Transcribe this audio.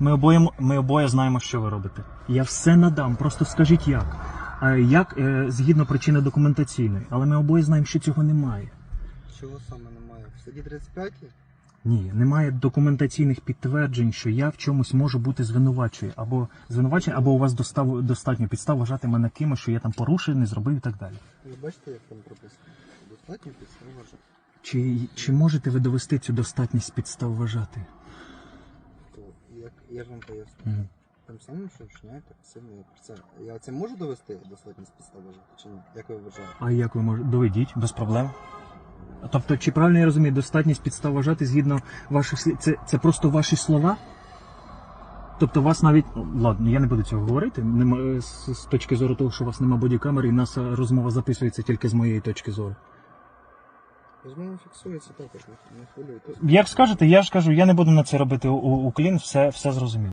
Ми обоє, ми обоє знаємо, що ви робите. Я все надам, просто скажіть як. А як е, згідно причини документаційної, але ми обоє знаємо, що цього немає. Чого саме немає? В статті 35 Ні, немає документаційних підтверджень, що я в чомусь можу бути звинувачую, або звинувачений, або у вас достав, достатньо підстав вважати мене кимось, що я там порушив, не зробив і так далі. ви бачите, як там прописано? Достатньо підстав вважати. Чи, чи можете ви довести цю достатність підстав вважати? Як я ж вам поясню. Мгм. Тим самим, що вчиняєте пасивний це. Я це можу довести достатність підстав вважати чи ні? Як ви вважаєте? А як ви можете доведіть без проблем? Тобто, чи правильно я розумію, достатність підстав вважати згідно ваших слів? Це, це просто ваші слова? Тобто вас навіть. ну, Ладно, я не буду цього говорити. Нема, з, з точки зору того, що у вас нема бодікамери, і нас е, розмова записується тільки з моєї точки зору. Розмова фіксується також, не, хвилюйтесь. Як скажете, я ж кажу, я не буду на це робити у- у- уклін, все, все зрозуміло.